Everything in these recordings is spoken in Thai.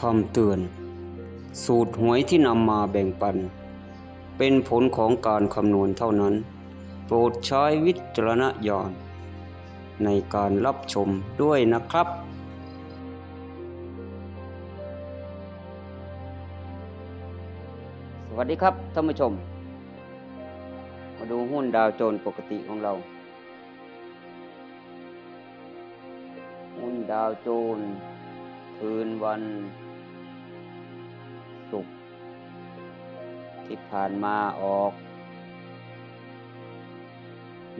คำเตือน สูตรหวยที่นำมาแบ่งปัน เป็นผลของการคำนวณเท่านั้น โปรดใช้วิจารณญาณในการรับชมด้วยนะครับ สวัสดีครับท่านผู้ชม มาดูหุ้นดาวโจนปกติของเรา หุ้นดาวโจนคืนวัน ศุกร์ที่ผ่านมาออก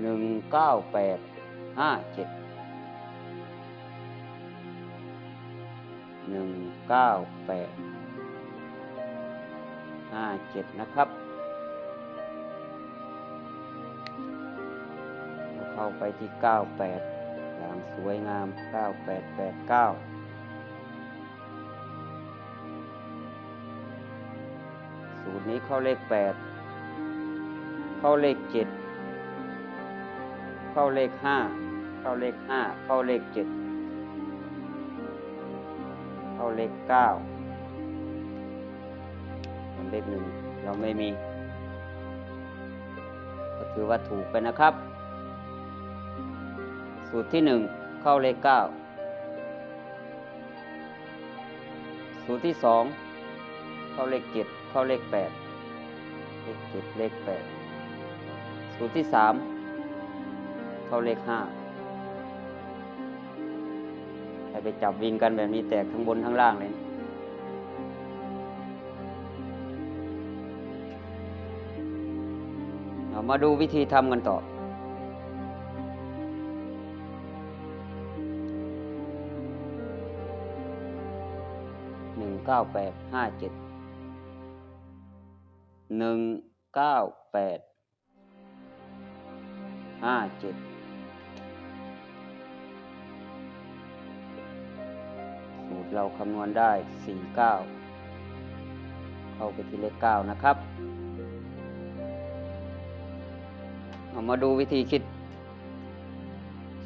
หนึ่งเก้าแปดห้าเจ็ดหนึ่งเก้าแปดห้าเจ็ดนะครับ เข้าไปที่เก้าแปดอย่างสวยงามเก้าแปดแปดเก้า ตรนี้เข้าเลขแปดเข้าเลขเจ็ดเข้าเลขห้าเข้าเลขห้าเข้าเลขเจ็ดเข้าเลขเก้าส่นเลขหนึ่งเราไม่มี ก็ถือว่าถูกไปนะครับ สูตรที่หนึ่งเข้าเลขเก้าสูตรที่สองเข้าเลขเจ็ด เข้าเลขแปดเลขเจ็ดเลขแปดสูตรที่สามเข้าเลขห้าใครไปจับวินกันแบบนี้แตกทั้งบนทั้งล่างเลย เรามาดูวิธีทำกันต่อ หนึ่งเก้าแปดห้าเจ็ด หนึ่งเก้าแปดห้าเจ็ดสูตรเราคำนวณได้สี่เก้าเข้าไปที่เลขเก้านะครับ เอามาดูวิธีคิด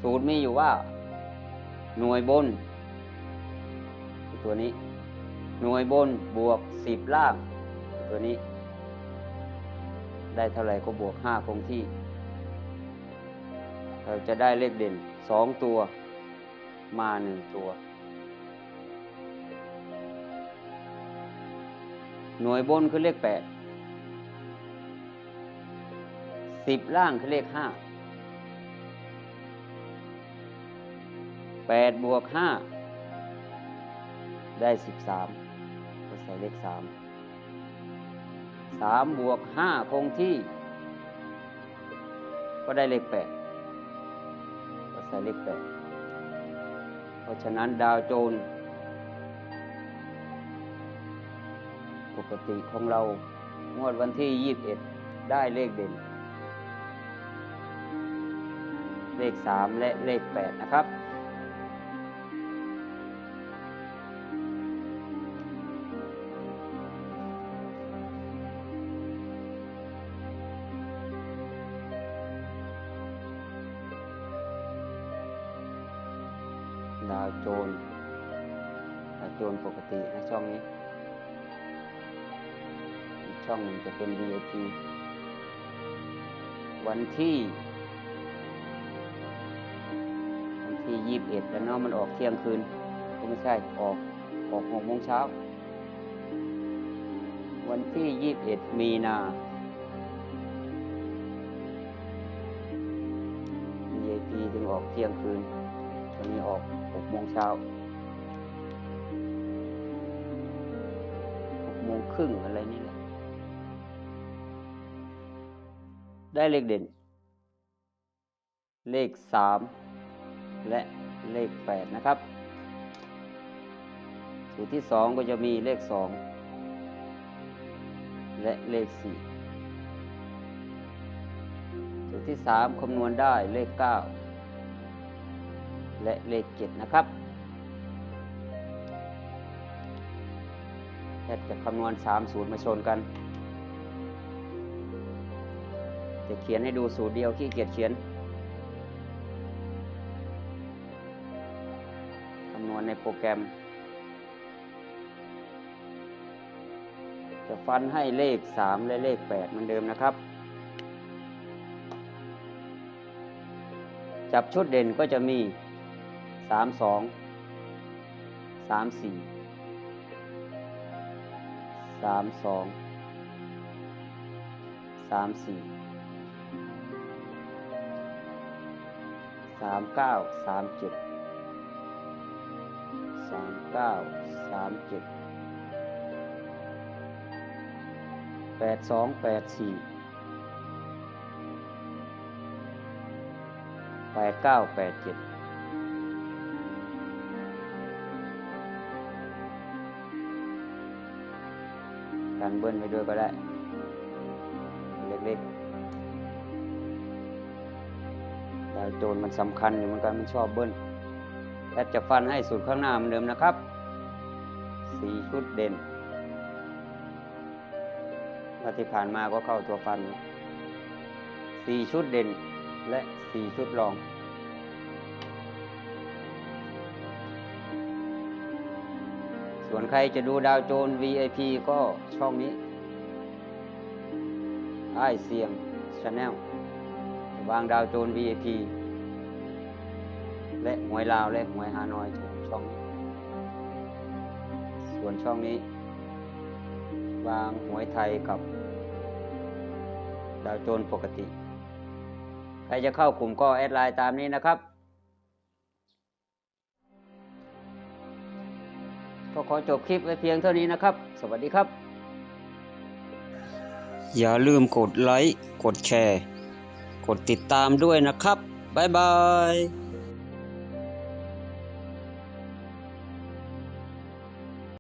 สูตรมีอยู่ว่า หน่วยบนคือตัวนี้ หน่วยบนบวกสิบล่างคือตัวนี้ ได้เท่าไหร่ก็บวกห้าคงที่ เราจะได้เลขเด่นสองตัวมาหนึ่งตัว หน่วยบนคือเลขแปดสิบล่างคือเลขห้าแปดบวกห้าได้สิบสามก็ใส่เลขสาม สามบวกห้าคงที่ ก็ได้เลขแปดก็ใส่เลขแปดเพราะฉะนั้นดาวโจนปกติของเรางวดวันที่ยี่สิบเอ็ดได้เลขเด่น เลขสามและเลขแปดนะครับ ดาวโจนดาวโจนปกตินะช่องนี้ อีกช่องหนึ่งจะเป็น VIP วันที่ วันที่ยี่สิบเอ็ดแล้วเนาะมันออกเที่ยงคืน ก็ไม่ใช่ออกออกหกโมงเช้า วันที่ยี่สิบเอ็ดมีนา VIP ถึงออกเที่ยงคืน วันนี้ออกหกโมงเช้าหกโมงครึ่งอะไรนี่แหละ ได้เลขเด่น เลขสามและเลขแปดนะครับ สูตรที่สองก็จะมีเลขสองและเลขสี่สูตรที่สามคำนวณได้เลขเก้า และเลขเจ็ดนะครับแทบจะคำนวณสามสูตรมาชนกัน จะเขียนให้ดูสูตรเดียวขี้เกียจเขียน คำนวณในโปรแกรม จะฟันให้เลขสามและเลขแปดเหมือนเดิมนะครับ จับชุดเด่นก็จะมี สามสองสามสี่สามสองสามสี่สามเก้าสามเจ็ดสามเก้าสามเจ็ดแปดสองแปดสี่แปดเก้าแปดเจ็ด การเบิ้ลไปด้วยก็ได้ เล็กๆดาวโจรมันสำคัญอยู่เหมือนกันมันชอบเบิ้ลแอดจะฟันให้สุดข้างหน้าเหมือนเดิมนะครับสี่ชุดเด่นว่าที่ผ่านมาก็เข้าตัวฟันสี่ชุดเด่นและสี่ชุดรอง ส่วนใครจะดูดาวโจร VIP ก็ช่องนี้ไอเสียงชาแนลวางดาวโจร VIP และหวยลาวและหวยฮานอยช่องนี้ ส่วนช่องนี้ วางหวยไทยกับ ดาวโจรปกติ ใครจะเข้ากลุ่มก็แอดไลน์ตามนี้นะครับ ก็ขอจบคลิปไว้เพียงเท่านี้นะครับ สวัสดีครับ อย่าลืมกดไลค์ กดแชร์ กดติดตามด้วยนะครับ บ๊ายบาย